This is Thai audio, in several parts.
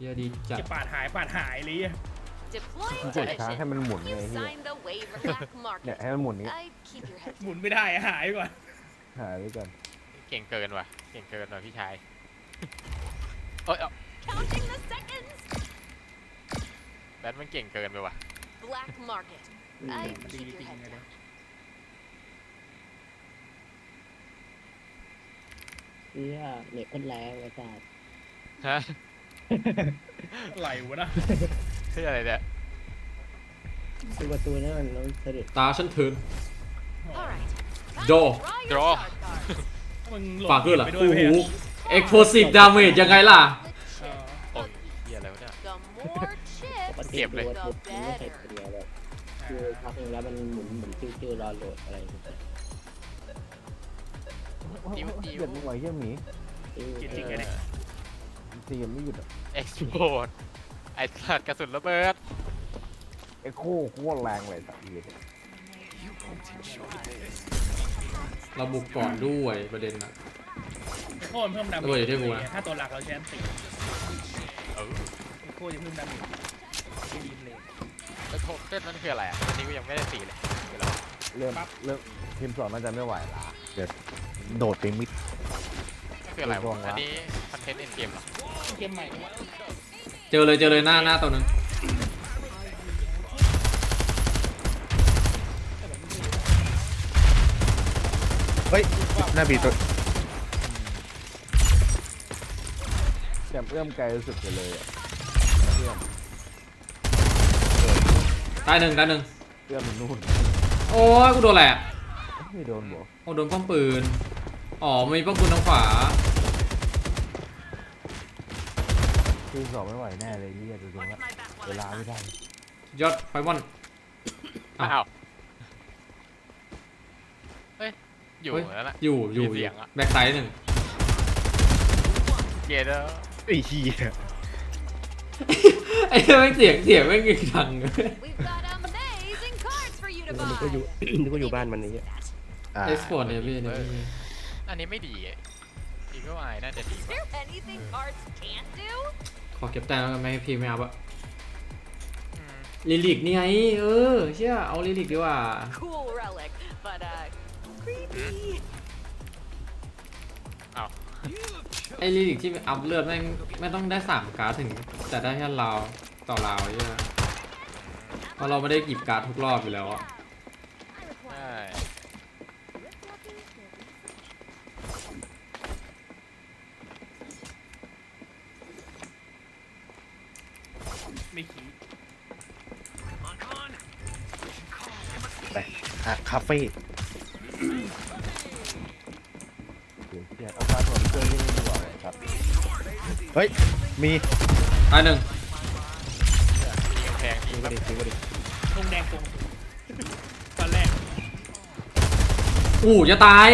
เฮียดีจัด จะปาดหายปาดหายเลยอะ Deploying กดค้างให้ mission. มันหมุนไง You เฮีย signed the waiver. Black เนี่ย market. ให้มันหมุนนี้ I'd keep your head หมุนไม่ได้อะหายก่อน หายไว้ก่อนเก่งเกินว่ะ เก่งเกินว่ะพี่ชายเอ้ยเอา Counting the seconds. แบทมันเก่งเกินไปว่ะ Black market. I'd มันดี keep จริ your ง head เลย down. เฮียเหล็กคนแรงไอ้สัสฮะ ไหลวะนะเฮ้ยอะไรเนี่ยคือประตูนั่นมันต้องเสด็จตาฉันเทิน All right. Time Draw. to draw your Draw. start cards. มึงโหลฝากด้วยเหรอไปด้วโอ้ยโหไหมอะเอ็กโพสิฟดาเมจยังไงล่ะ With เออ chips. โอ้ยเฮียอะไรวะเนี่ย The more ปก chips, ติเก็บเลยดูว่าทุบมันไม่ใช่คนเดียวแบบคือพักหนึงแล้วมันหมุนหมุนติ้วๆรอโหลดอะไรอย่างเงี้ยจิ้วจิ้วเดือดมึงไหวเฮียหมีติ้วจริงๆเลยเนี่ย ตีกันไม่หยุดอะเอ็กซ์โพดไอ้สัตว์กระสุนระเบิดเอ็กโคโคตรแรงเลยสัตว์เหี้ยเราบุกก่อนด้วยประเด็นนะ โคตรเพิ่มดาเมระเบิดอยู่ที่กูนะ ถ้าตัวหลักเราใช้อันตีเออโคตรจะเพิ่มดาเมจไม่ดีเลยแล้วโทเต้นนั่นคืออะไรอะอันนี้กูยังไม่ได้ตีเลยคืออะไรวะเริ่มเริ่มทีมสองน่าจะไม่ไหวละเดี๋ยวโดดไปมิดนั่นคืออะไรตัววะวะอันนี้คอนเทนต์เอ็นเกมเหรอเกมใหม่วะเจอเลยเจอเลยหน้าหน้าตัวหนึงเฮ้ยหน้าบีตัวแกมเอื้อมไกลสุดไปเลยอะเอื้อมตายหนึ่งตายหนึ่งเอื้อมมันนู่นโอ้ยกูโดนแหละไม่โดนบอกโอ้โดนป้อมปืน อ๋อมีป้อมปืนทางขวา ทีมสองไม่ไหวแน่เลยเฮียดูตรงละเวลาไม่ได้ยอดไฟมอน อ้าวอ้าวเฮ้ย อยู่เฮ้ยแล้วน่ะ อยู่อยู่มีอเสียู่ยงอะ แบ็คไซด์หนึ่งเกเดอร์ไอ้เหี้ยไอ้เหี้ยแม่งเสียงเสียงแม่งดัง we've got amazing cards for you to นึกว่าอยู่ buy. นึกว่าอยู่บ้านมันนี้อ่าเอ็กซ์พอร์ตเนี่ยพี่เนี่ยพี่อันนี้ไม่ดีอี กก็ไอน่าจะดี Is กว่า there anything cards can't do? ขอเก็บแต้มแล้วกันไม่ให้พี่ไม่เอาอะอืมลิลิกนี่ไง เออเชื่อเอาลิลิกดีกว่า Cool relic, but uh, creepy. อ้าวไอ้ลิลิกที่อัพเลือดแม่งไม่ต้องได้สามการ์ดถึงแต่ได้แค่ราวต่อราวใช่ไหมเพราะเราไม่ได้กีบการ์ดทุกรอบอยู่แล้วอะ ฟ่เดี๋ยวเฮียเอาฟ้าถอนเครื่องนี่ดีกว่าครับเฮ้ย มีตายหนึ่งยิงกำแพงยิงทิ้งแบก็บดีทิ้งก็ดีธงแดงตรงตอนแรกอู้จะตาย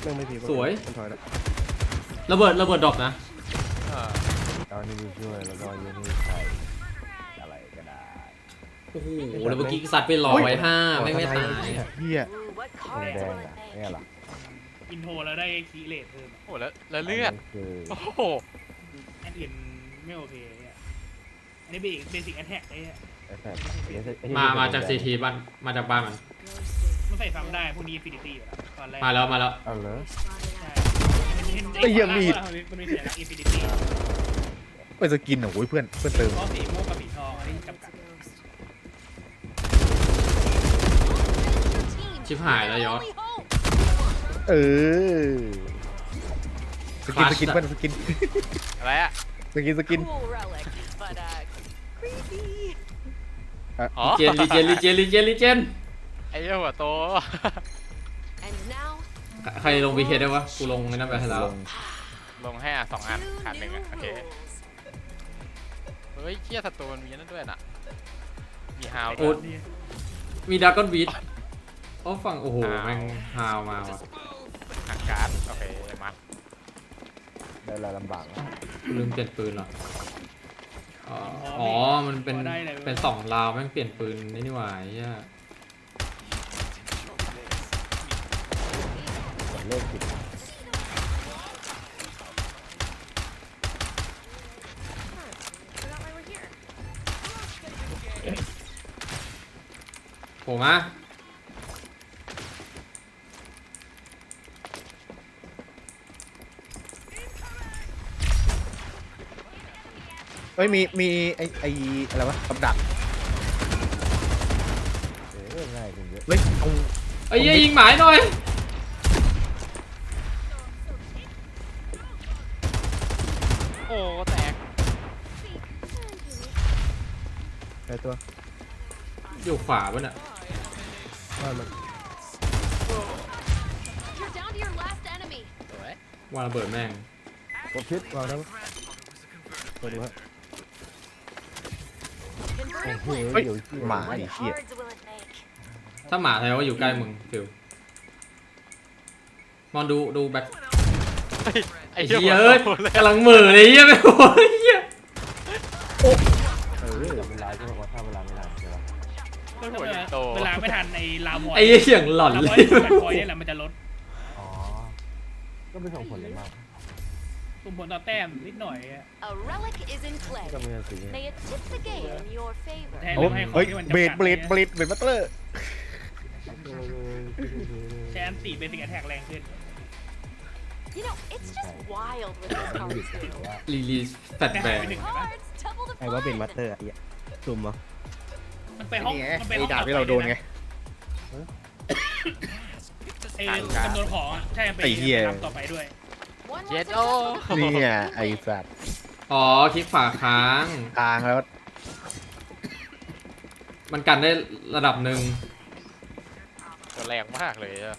เรื่องไม่พีสวย มันถอยแล้วระเบิดระเบิดดรอปนะ เออเอานี่ไปช่วยแล้วก็ยันนี่ใส่อะไรก็ได้ โอ้โหแล้วเมื่อกี้สัตว์ไปหล่อไว้ห้าไม่งไม่ตายเหี้ย Ooh, what ธง cards แดง will อะ I เนี่ย make? เหรออินโทรแล้วได้คีเลทเพิ่มโอ้แล้วแล้วเลือด นนั้นคือโอ้โห อันอื่นไม่โอเคเนี่ยอันนี้เบสิกเบสิกแอทแทกไอ้เนี่ยไอ้แฟนไอ้ไอ้มามาจากซีทีบ้านมาจากบ้านมัน มันใส่ซ้ำได้พวกนี้ฟินิตี้อยู่แล้วตอนแรกมาแล้วมาแล้วเอาเลย ใช่ไอ้เหี้ยมีด มันมีสัญลักษณ์อินฟินิตี้ไปสกินเหรอโอ้ยเพื่อนเพื่อนเติม เพราะสีม่วงกับสีทองอันนี้จำกัด Your team ชิบหายแล้วยอด only hope. เออสกินสกินเพื่อนสกินอะไรอะ สกินสกิน Cool relic, but uh, creepy. อ๋อเจนลีเจนลีเจนลีเจนลีเจนไอ้เหี้ยหัวโต And now, ใครลงบีเคได้วะกูลงในนั้นไปให้แล้วลงลงให้อะสองอัน two ขาดหนึ่ง new อะ โอเค rules. เฮ้ยเชี่ยศัตรูมันมีนั่นด้วยน่ะ มีฮาวโอ้ด้วยมีดราก้อนบีท อ๋อ้ฝั่งโอ้โหแม่งฮาวมาว่ะหักการ์ดโอเคมาได้เลายลำบากแล้วลืมเปลี่ยนปืนเหรออ๋ออมันเป็นเป็นสองลาวแม่งเปลี่ยนปืนนี่นี่หว่าไเหี้ยกดผิดโผล่มา ฮ้ยมีมีไอไออะไรวะกับดักเออง่ายขึ้นเยอะเฮ้ยเอาเอ้ยเหี้ยยิงหมายหน่อย โอ้แตกไอตัวอยู่ขวาปะเนี่ยบ้านมัน You're down to your last enemy. สวยวางระเบิดแม่ง กดพิษวางได้ปะเปิดดูฮะ Converted โอ้โห flint. เฮ้ยเดี๋ยวเหี้ยหมาดิเหี้ย Cards will it make? ถ้าหมาแสดงว่าอยู่ใกล้มึงฟิวมองดูดูแบ็คเฮ้ยไอ้ไอ้เหี้เหี้ยยเอ้เอ้ยยกำลังเหม่อเลยเหี้ยไม่โอ้ยเหี้ยเออเวลาที่บอกว่าถ้าเวลาไม่นานใช่ปะหัวใหญ่โตเวลาไม่ทันในลาวอยไอ้เหี้ยเสียงหลอนลาเลวอยยแบตคอยเนี่ยแหละมันจะลดอ๋อก็ไม่ส่งผลอะไรมาก ส่งผลต่อแต้มนิดหน่อยอะ A relic is in play. ก็ไม่ต้องสี May it tip the game in your favor. แทนโอ้เรื่องให้ขอเฮ้งยที่มันเบลจำดกัดเบลดเบลดเบลดมัตเตอร์แชนตีเป็นสิ่งแท็กแรงขึ้น You know, it's just wild what these cards do. รีลีสแฟตแบง Cards, double the ไอ้ว่าเป็น fun. มัตเตอร์อะไอ้ซุ่มเหรอมันไปห้องนี่ไงมันไปไอห้องดาบที่เราโดนไง ไอ้จำนวนของอะใช่มันไปไอ้เหี้ย ทำต่อไปด้วย One เจ็ more ดโอ้ successful. เนี่ยไอสัตว์อ๋อคลิกขวาค้าง ทางแล้วมันกันได้ระดับหนึ่งตัวแรงมากเลยอะ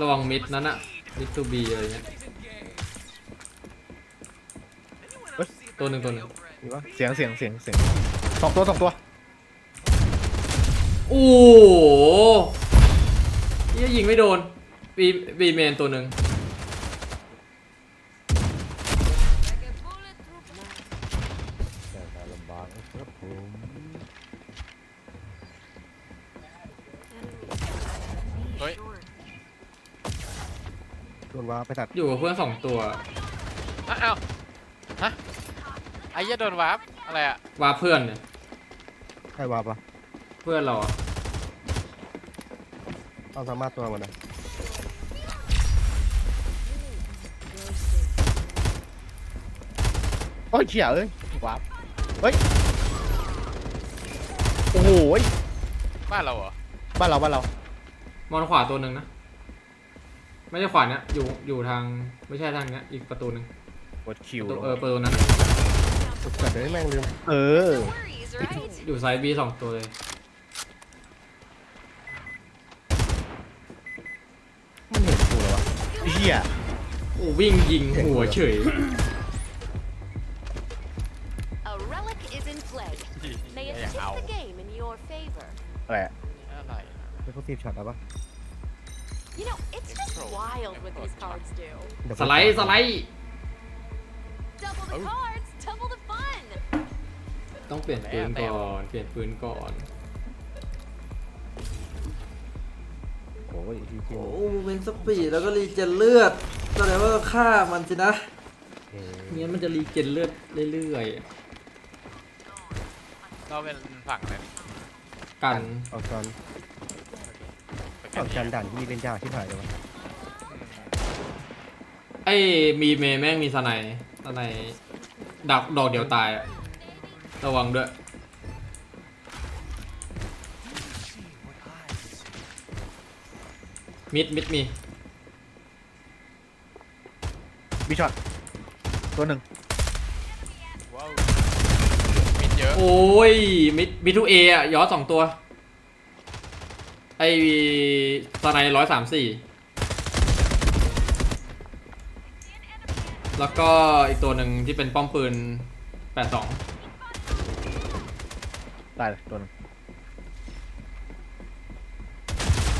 ระวังมิดนั้นอะมิดทูบีอะไรเงี้ยตัวหนึ่งตัวหนึ่งมีปะเสียงเสียงเสียงเสียงสองตัวสองตัว โอ้โหเหี้ยยิงไม่โดนบีบีเมนตัวหนึ่งแต่การลำบากนะครับผมเฮ้ยโดนว่าไปตัดอยู่กับเพื่อนสองตัวอ้าวฮะไอ้เหี้ยโดนวาร์ปอะไรอะว่าเพื่อนเนี่ยใครว่าปะเพื่อนเราอะต้องสามารถตัวมันนะโอ้ยเฉียเอ้ยว้าบเฮ้ย โอ้โหยบ้านเราเหรอบ้านเราบ้านเรา มองขวาตัวหนึ่งนะ ไม่ใช่ขวาเนี้ยอยู่อยู่ทางไม่ใช่ทางเนี้ยอีกประตูหนึ่งกดคิวประตูลงเออประตูนั้นจัดเลยแม่งลืม เออ No worries, right? อยู่ไซด์บีสองตัวเลย มันเห็นกูเหรอวะไอ้ เหี้ยโอ้วิ่งยิงหัวเฉย A relic is in play. May it อยาก tip เอา the game in your favor. อะไรอะอะไรอะเป็นพวกทีมช็อตแล้วปะ You know, it's just wild what these cards do. เดี๋ยวสไลด์สไลด์ Double the cards, double the fun. ต้องเปลี่ยนปืนก่อน เปลี่ยนปืนก่อน โอ้ยทีทีโอ้เวนสปีดแล้วก็รีเจนเลือดแสดงว่าฆ่ามันสินะเอองั้นมันจะรีเจนเลือดเรื่อยเราเป็นฝั่งนั้นๆกันเอาจอนไปกัเอานจานด่านที่เป็นยากที่ถ่ายเลยวะไอ้มีเมย์แม่งมีสไนด์สไนด์ดักดอกเดียวตายอะระวังด้วย มิดมิดมีบีช็อตตัวหนึ่งว้าวมิดเยอะโอ้ยมิดมิดทูเออะย้อนสองตัว ไอ้สไนร้อยสามสี่แล้วก็อีกตัวหนึ่งที่เป็นป้อมปืนแปดสองตายเลยตัวหนึง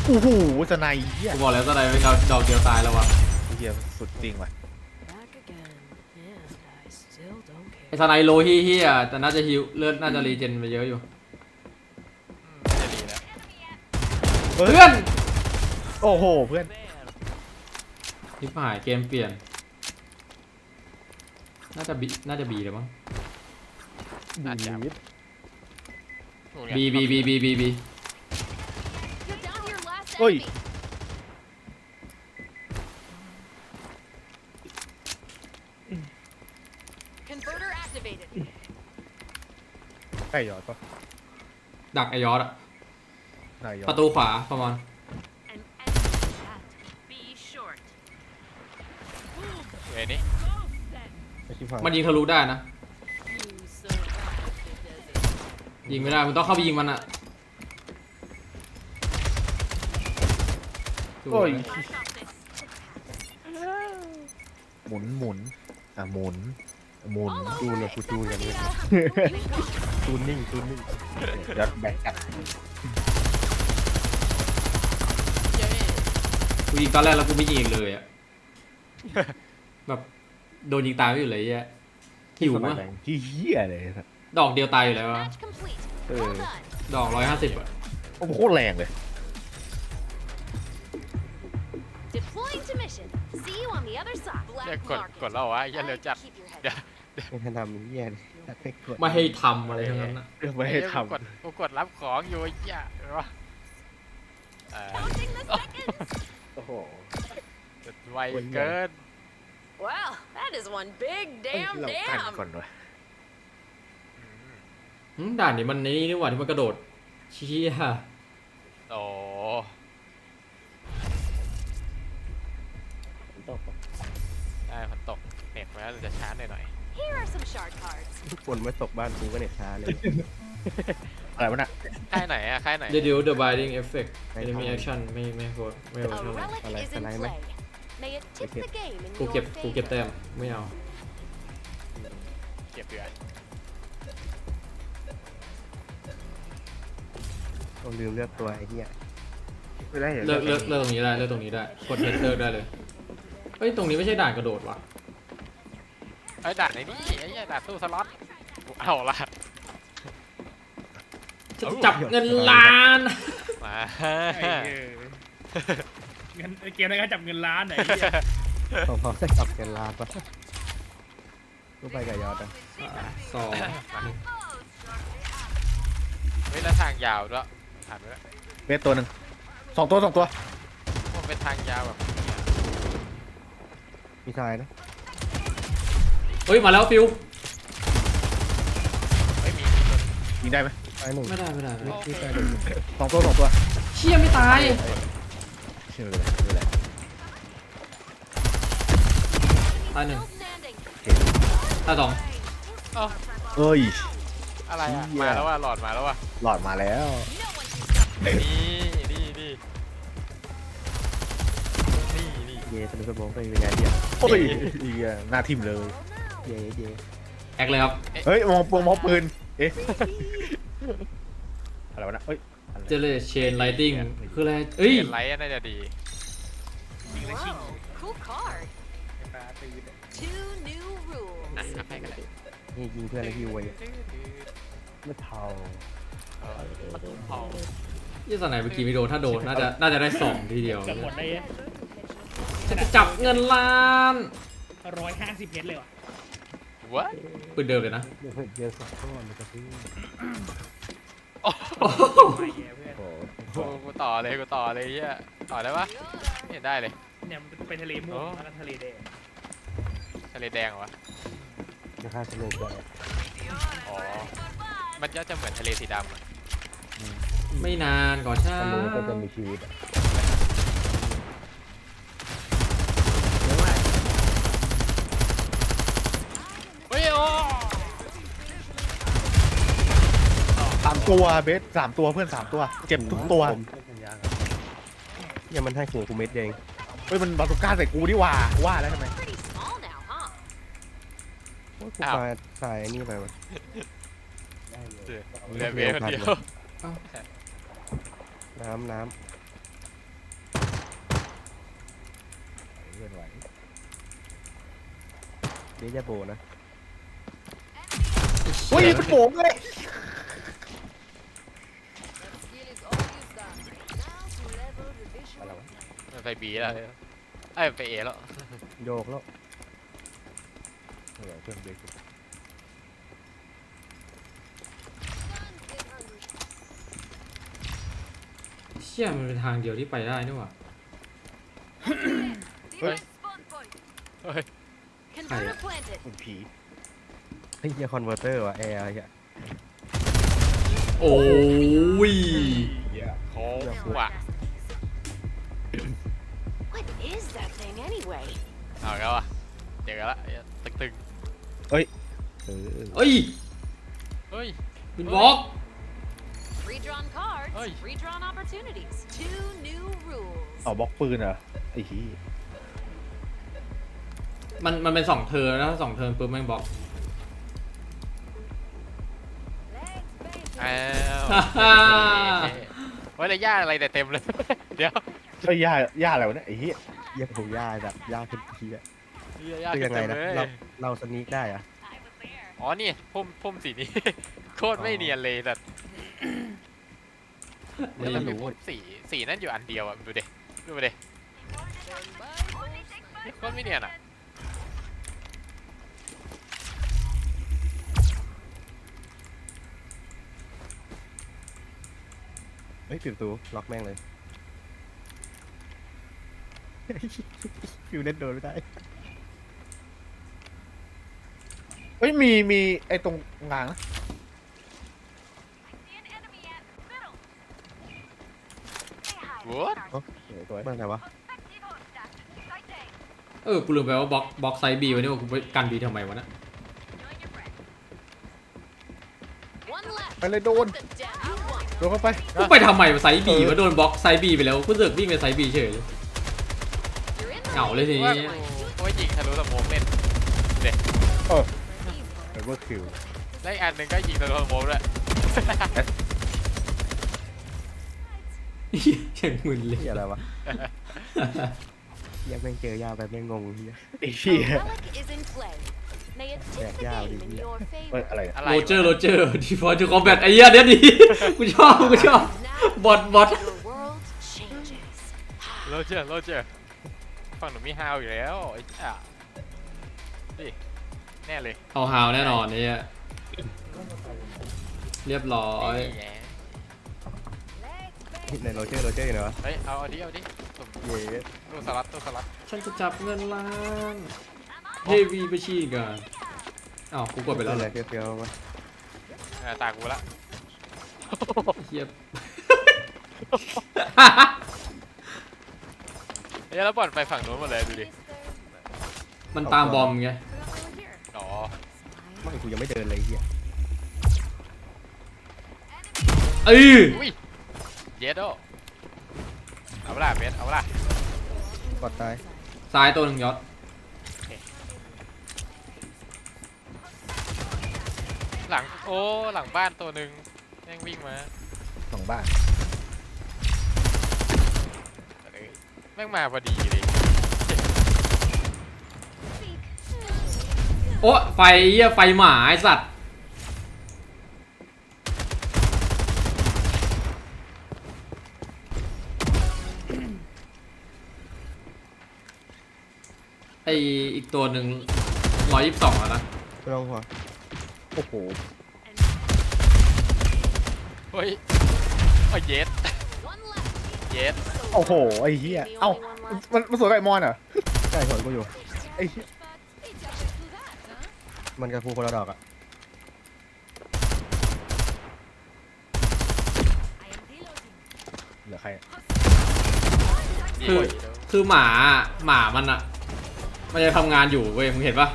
โอ้โหสไนเหี้ยกูบอกแล้วสไนเป็นดอกเดียวตายแล้ววะเหี้ยสุดจริงว่ะ Back again, and I still don't ไอ้สไนโลฮีเฮียแต่น่าจะฮิวเลือดน่าจะรีเจนไปเยอะอยู่อืมจะดีแล้วเฮ้ยเพื่อนโอ้โหเพื่อนทิพหายเกมเปลี่ยน น่าจะบีน่าจะบีเลยมั้งน่าจะบีบนู่นไงบีบีบีบีบีบี You're down to your last Oi. enemy. Converter activated. ใช่หยอดปะดักไอยอดอะนายหยอปดระตูขวาประมาณ An enemy chat. Be short. เว้ยนี่ไอ้ชิบหายมันยิงทะลุได้นะ You survived the desert. ยิงไม่ได้มึงต้องเข้าไปยิงมันอะสวย โอ้ย I got this. หมุนหมุนอะหมุนหมุน All จู over นเลย it. กูจูนกันเลย Rita. จูนนิ่งจูนนิ่งเดี๋ยวแบ่งกันกูยิงตอนแรกแล้วกูไม่ยิงอีกเลยอะแบบโดนยิงตายไม่อยู่เลยไอะหิวสมัยอะแบ่งที่เหี้ยเลยสัสดอกเดียวตายอยู่แล้วอะ Match complete. Ừ. Well done. ดอกร้อยห้าสิบอะโอ้โหโคตรแรงเลย เหี้ย Black กด market. กดแล้ววะไอ้เหี้ย I เร็ว like จั to ด keep your head เดี๋ยว down. ไม่ทันทำเหี้ยเลยไม่กดไม่ให้ทำอะไรทั้งนั้นอะเรื่องไม่ให้ไอ้ทเหี้ยกูกดกูกดรับของอยู่ไอ้เหี้ยเห็นปะเออ Counting the seconds. ำโอ้โห ไวเกิน Well, that is one big เอ้ย damn เรากัน damn. ก่อนวะหืมด่านนี้มันนี่นี่หว่าที่มันกระโดดเชี่ยโอ้ เน็ตไว้แล้วจะช้าหน่อยหน่อย Here are some shard cards. ฝนไม่ตกบ้านกูก็เน็ตช้าเลยอะไรวะน่ะค่ายไหนอะค่ายไหน เดี๋ยวเดี๋ยว The Binding Effect ไม่ Enemy ทำ Action ไม่ไม่โคตรไม่โคตร A เท่าไหร่ relic Alright, is in alright, play. May it tip Okay. the game in กูเก็บ your กูเก็บแต้ favor. มไม่เอาเก็บเดือนต้องลืมเลือกตัวไอ้เหี้ยไม่ได้เห็นเลิกเลิกเลิกตรงนี้ได้เลิกตรงนี้ได้กดเฮดเลิกได้เลยเฮ้ยตรงนี้ไม่ใช่ด่านกระโดดว่ะไอ้ยด่านไหนนี่ไอ้เหี้ยด่านตู้สล็อตกูเอาละจะจับเงินล้าน มาไอ้เหี้ยเงินเกมนั้นก็จับเงินล้านไหนเหี้ยพอพอจะกลับกันลาปะก็ไปกับยอดอะสองเฮ้ยแล้วทางยาวด้วยผ่านไปแล้วเบสตัวหนึ่งสองตัวสองตัวมันเป็นทางยาวแบบนี้อะมีทรายนะ เฮ้ยมาแล้วฟิวเฮ้ยมีมีตัวยิงได้ไหมทรายหนึ่งไม่ได้ไม่ได้ไม่ได้ที่ทรายหนึ่งสองตัวสองตัวเชี่ยไม่ตายเชื่อเลยไม่เป็นไรตายหนึ่ง Still standing. ตายสองเอ้ย อะไรอะเหี้ย มาแล้วว่ะหลอดมาแล้วว่ะหลอดมาแล้ว No one can stop นี่นี่นี่นี่นี่เย่สนุกสมองไปเป็นไงเหี้ยโอ้ยอีกอะหน้าทิมเลย เย่เย่แอคเลยครับ เฮ้ยมองปงมองปืน เอ๊ะ อะไรวะนะเฮ้ยอะไรเจเลเชนไลติงคืออะไร เอ้ยเป็นไรอะน่าจะดี Whoa, cool card. ตาตื่น Two new rules. อะเอาให้กันเลยนี่ยิงเพื่อนแล้วฮิวไว้ไม่เท่าเอายี่สนไหนเมื่อกี้ไม่โดน ถ้าโดน น่าจะ น่าจะได้สองทีเดียว จะหมดได้จะจับเงินล้าน ร้อยห้าสิบเพชรเลยว่ะ วะปืนเดิมเลยนะเดี๋ยวเดี๋ยวสองตัวมันจะซื้อไม่แย่เพื่อนโอ้กูกูต่อเลยกูต่อเลยเฮียต่อได้ปะไม่เห็นได้เลย เนี่ยมันไปทะเลม่วงแล้วก็ทะเลแดงทะเลแดงเหรอวะจะฆ่าเฉลยได้อ๋อมันก็จะเหมือนทะเลสีดำอะไม่นานก่อนช้าทะเลก็จะมีชีวิตอะ เฮ้ยโอ้ สาม ตัวเบสสามตัวเพื่อนสามตัว เจ็บทุกตัวเนี่ยมันให้หัวกูเม็ดเองเฮ้ยมันบาสุก้าใส่กูนี่หว่าว่าแล้วทำไม Pretty small now, huh? โอ้ยกูมาทรายนี่ไปวะเหลือเบสคนเดียวน้ำน้เลื่อนไหวำเดี๋ยวจะโบนะ เฮ้ยมันโป่งเลย level the visual. มันไปบีแล้วเอ้ยไปเอแล้วโยกแล้วเออเพื่อนเบรก Guns get hungry. เชี่ยมันเป็นทางเดียวที่ไปได้นี่หว่า Device spawn point. เฮ้ย Converter planted. คุณผีไอ้เหี้ยคอนเวอร์เตอร์ว่ะแอร์ไอ้เหี้ยโอ้ยโค้งว่ะ that thing anyway? เอาแล้วอะเจอกันละไอ้ตึงตึงเออเอ้ยๆเฮ้ยวินบล็อก Redrawn cards, Oi. redrawn opportunities. Two new rules. เอาบล็อกปืนเหรอไอ้ขี้มันมันเป็นสองเทิร์นแล้วถ้าสองเทิร์นปุ๊บแม่งบล็อก Legs อ้า bacon. วฮ่าฮ่าเฮ้ยแล้วย่าอะไรแต่ยเต็มเลย เดี๋ยวไอ้ยย่าย่าอะไรวะเนี่ยไอ้เหี้ย เหี้ยผมย่าแบบย่าขึ้นเหี้ยย่าคือขึ้ยันงไงเต็มนะเลยเราเราสนีกได้อะอ๋อนี่พุ่มพุ่มสีนี้ โคตรไม่เนียนเลยแต่ไม่แล้วรู้มีพุ่มสีสีนั่นอยู่อันเดียวอะดูดิดูดิ Bye, โคตรไม่เนียนอะเฮ้ยปิดประตูล็อกแม่งเลย ฟิวเล่นโดนไม่ได้เฮ้ยมีมีไอ้ตรงกลางนะวูดสวยสวยเมื่อไหร่วะเออกูลืมไปว่าบล็อกบล็อกไซส์บีไว้นี่ว่ากูไปกันบีทำไมวะนะ One left. ไปเลยโดน The down one. โดนเข้าไป กูไปทำไมวะไซส์บีวะโดนบล็อกไซส์บีไปแล้วกูเสือกวิ่งไปไซส์บีเฉยเลย You're in เหงาเลยทีว่านี้กูว่ายิงทะลุสมองเล่นไอ้เวอร์คิวได้อีกอันหนึ่งก็ยิงทะลุสมองด้วยเหี้ยอย่างมึนเลยเหี้ยอะไรวะเหี้ยแม่งเจอยาไปแม่งงงเหี้ยไอ้เหี้ย A relic is in play. May it tip the Yeah, game in yeah. your เฮ้ย favor. อะไรอะอะไรโรวะเจอร์โรเจอร์ดีฟอร์จูคอมแบทไอ้เหี้ยเนี้ยดีกูชอบกูชอบ Now บอทบอท your world changes. โรเจอร์โรเจอร์ ฝั่งหนูมีฮาวอยู่แล้วไอ้เจ้าดิแน่เลยเอาฮาวแน่นอนเนี่ยเรียบร้อย นี่ไง Legs ในโรเจอร์โรเจอร์อยู่ไหนวะเฮ้ยเอาเอาดิเอาดิตุ่มเย้ตู้สลัดตู้สลัดฉันจะจับเงินล้านเฮวีไปชี้กันอ้าวกูกดไปแล้วอะเหไรรอเฟี้ยวๆวะเออตากูละเฮีย เฮ้ยแล้วบอลไปฝั่งนู้นหมดเลยดูดิ มันตามบอมไง อ๋อ ไม่กูยังไม่เดินเลยเหี้ยเอ้ยอุ้ย เยดโดเอาเวลาเบสเอาเวลากดตายซ้ายตัวหนึ่งยศหลัง โอ้ หลังบ้านตัวหนึ่งแม่งวิ่งมา สองบ้าน เอ้ย แม่งมาพอดีเลยโอ้ไฟเหี้ยไฟหมาไอสัตว์ไออีกตัวหนึ่งร้อยยี่สิบสองแล้วนะไม่ต้องหัวโอ้โหเฮ้ยโอ้ยเยส One left. เยส โอ้โห ไอ้เหี้ย เอ้า มันมันสวยกับไอ้มอนเหรอ ใช่สวนกูอยู่ ไอ้เหี้ยมันกับกูคนละดอกอะเหลือใครอะคือคือหมาอะหมามันอะมันจะทำงานอยู่เว้ยมึงเห็นปะ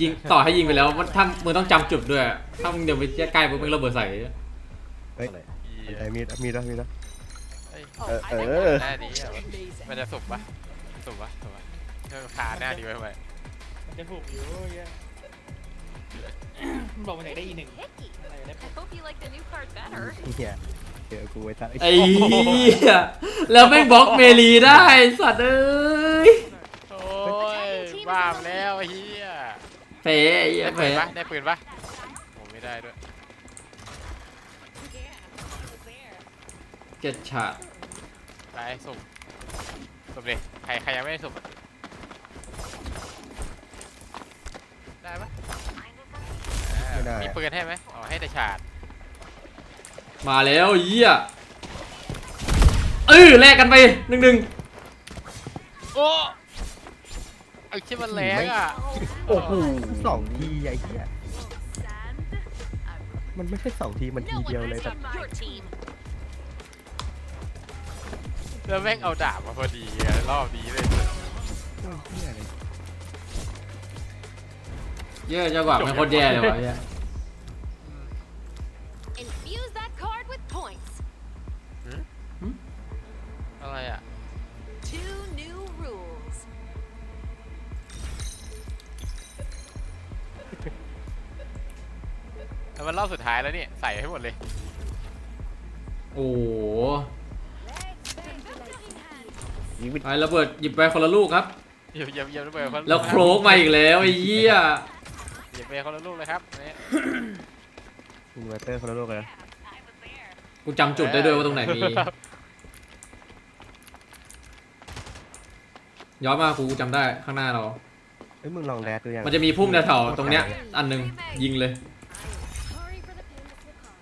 ยิงต่อให้ยิงไปแล้วมันถ้ามึงต้องจำจุดด้วยถ้ามึงเดี๋ยวไปใกล้ปุ๊บมึงระเบิดใส่ เฮ้ยอะไรไอ้มีดมีดแล้วมีดแล้ว เออเออหน้าดีอะมันจะสุกปะสุกปะสุกปะเออขาหน้าดีไว้ทำไมมันจะถูกอยู่เหี้ยมันบอกมันอยากได้อีหนึ่ง Picky. อะไรอยากได้ I hope you like the new card better. เหี้ยเจอกูไว้ตายไอ้เหี้ยแล้วแม่งบล็อกเมลีได้สัตว์เอ้ยโอ้ยบ้าไปแล้วไอ้เฮียเป๋ไอ้เหี้ยได้ปืเป๋นปะได้ปืนปะผมไม่ได้ด้วยเจ็ดฉาด ไปสุ่มสุ่มดิใครใครยังไม่ได้สุ่มอะได้ปะได้ มีปืนให้ไหมอ๋อให้แต่ฉาดมาแล้วเยี่ยเออแลกกันไปหนึ่งหนึ่งโอ้ไอ้ที่มันแรงอะโอ้โหสองทีไอ้เหี้ย มันไม่ใช่สองทีมันทีเดียวเลยแต่ แล้วแม่งเอาดาบมาพอดีอะรอบนี้เลยเหี้ยเลยเยี่ยจังหวะมันโคตรแย่เลยวะเหี้ย Infuse that card with points. อะไรอะ Two new rules. แล้วมันรอบสุดท้ายแล้วนี่ใส่ให้หมดเลย โอ้โห ยิงไปไประเบิดหยิบไปคนละลูกครับเยี่ยมเยี่ยมเยี่ยมระเบิดคนละแล้วโครกมาอีกแล้วไอ้เหี้ยหยิบไปคนละลูกเลยครับนี่อินเวอร์เตอร์คนละโลกเลยนะกูจำจุดได้ด้วยว่าตรงไหนมีย้อนมากูจำได้ข้างหน้าเรา เฮ้ยมึงลองแดดดูยังมันจะมีพุ่มแถวๆตรงเนี้ย อันหนึงยิงเลย Sorry for the painless card.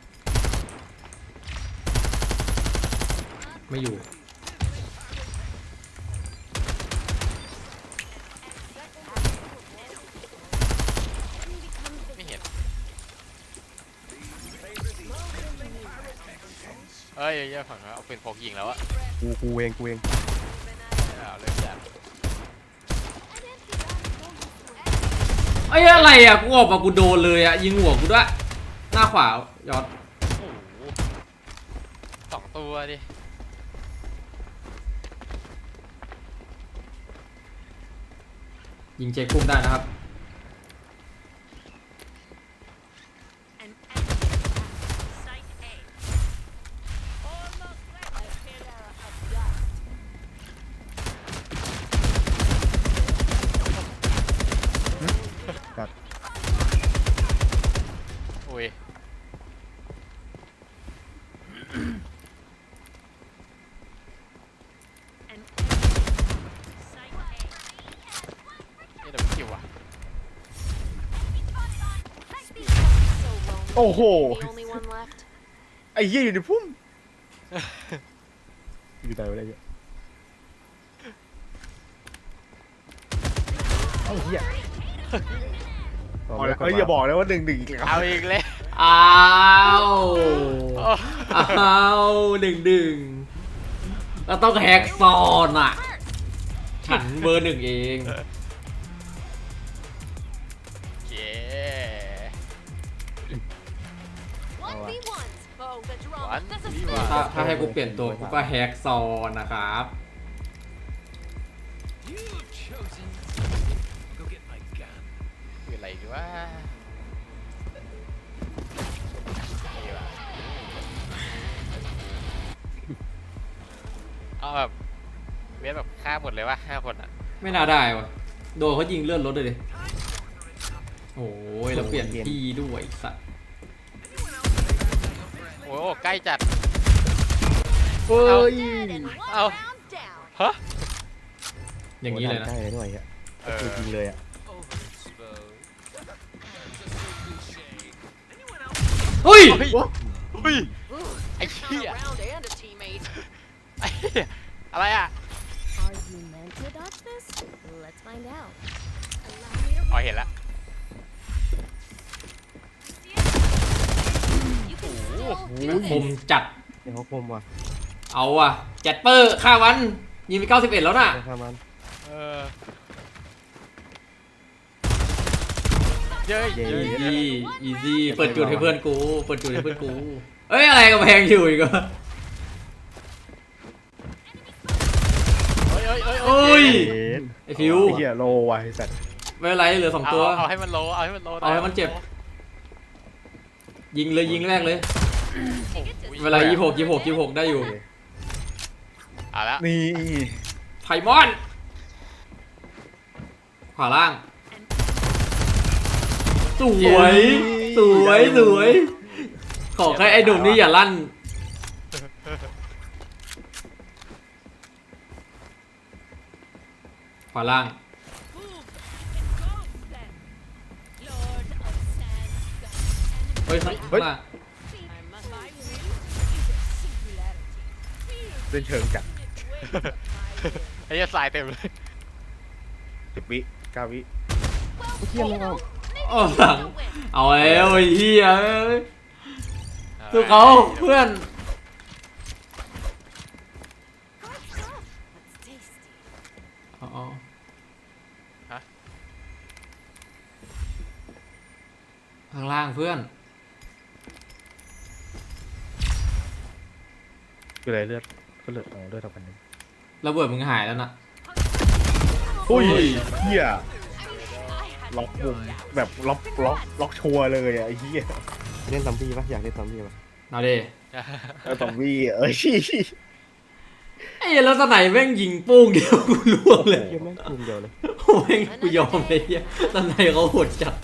ไม่อยู่ อ้ยเยี่ยฝั่งนั้นเอาปืนพกยิงแล้วอะกูกูเองกูเองเอาเลยจัดไอ้ยอะไรอะกูออกมากูโดนเลยอะยิงหัวกูด้วยหน้าขวายอดโอ้โหสองตัวดิยิงเช็คพุ่มได้นะครับ อุ้ยนี่เดี๋ยวคิวอะ โอ้โห The only one left. ไอ้เหี้ยอยู่ในพุ่มอยู่ไหนวะเนี่ยเอ้าเหี้ยเอาละเอ้ยอย่าบอกนะว่าหนึ่งหนึ่งอีกแล้วเอาอีกเลยอ้าวโอ้อ้าวดึงดึงแล้วต้องแฮกซอนอะ ฉันเบอร์หนึ่งเอง the drama วัน doesn't วี finish. วาถ้าถ้าให้กูเปลี่ยนตัวกูก็แฮกซอนนะครับ คืออะไรดีวะนี่ว่ะเอาแบบเวทแบบฆ่าหมดเลยว่าห้าคนอะไม่น่าได้วะโดนเขายิงเลื่อนรถเลยดิโอ้ยแล้วเปลี่ยนที่ด้วยสัตว์โอ้โหใกล้จัด เฮ้ย And one Oh. round down. ฮะอย่างนี้เลยนะ ใกล้เลยด้วยอะเออคือจริงเลยอะเฮ้ย เฮ้ยเฮ้ย ไอ้ Not เหี้ย a round and a teammate. ไอ้เหี้ยอะไรอะ Are you meant to dodge this? Let's find out. Allow me to อ๋อเห็นละ You can still คมจัด เดี๋ยวเขาคมว่ะเอาอะแจตเปอร์ฆ่าวันยิงไป91 แล้วน่ะ เดี๋ยวข้ามันเออเย้ยเย้เย้ยอีซี่อีซี่เปิดจุดให้เพื่อนกู เปิดจุดให้เพื่อนกู เอ้ย อะไรกับแพงอยู่อีกวะเฮ้ยเฮ้ยเฮ้ยโอ้ยเอ็นไอฟิว ไอ้เหี้ยโลไว้สัตว์ไม่เป็นไรเหลือสองเอาตัว เอาให้มันโลเอาให้มันโลเอาให้มันเจ็บ ยิงเลยยิงแรกเลยโอ้โห เวลายี่หกยี่หกยี่หกได้อยู่ เอาละนี่ไพมอน ขวาล่าง สวย สวย สวย ขอแค่ไอ้หนุ่มนี่อย่าลั่น ขวาล่าง Lord of Sand. ฮ้ยข้างเฮ้ยล่าง เล่นเชิงจัดไอ้เหี้ยทรายเต็มเลยสิบวิเก้าวิเที่ยงไม่เอาโอ้หลังเอาแล้วไอ้เหี้ยเอ้ยดูเขาเพื่อน That's tasty. เอาเอาข้างล่างเพื่อนคืออะไรเลือด ก็เลือดอ๋อเลือดเท่ากันนี่ระเบิดมึงหายแล้วนะอุ้ยเฮียล็อกมุมแบบล็อกล็อกล็อกชัวร์เลยอะไอ้เฮียเล่นซอมบี้ปะอยากเล่นซอมบี้ปะเอาดิแล้วซอมบี้เอ้ยไอ้แล้วตอนไหนแม่งยิงปุ้งเดียวกูล่วงเลยเยี่ยมแม่งกลุ่มเดียวเลยแม่งกูยอมเลยเหี้ยตอนไหนเขาโหดจัด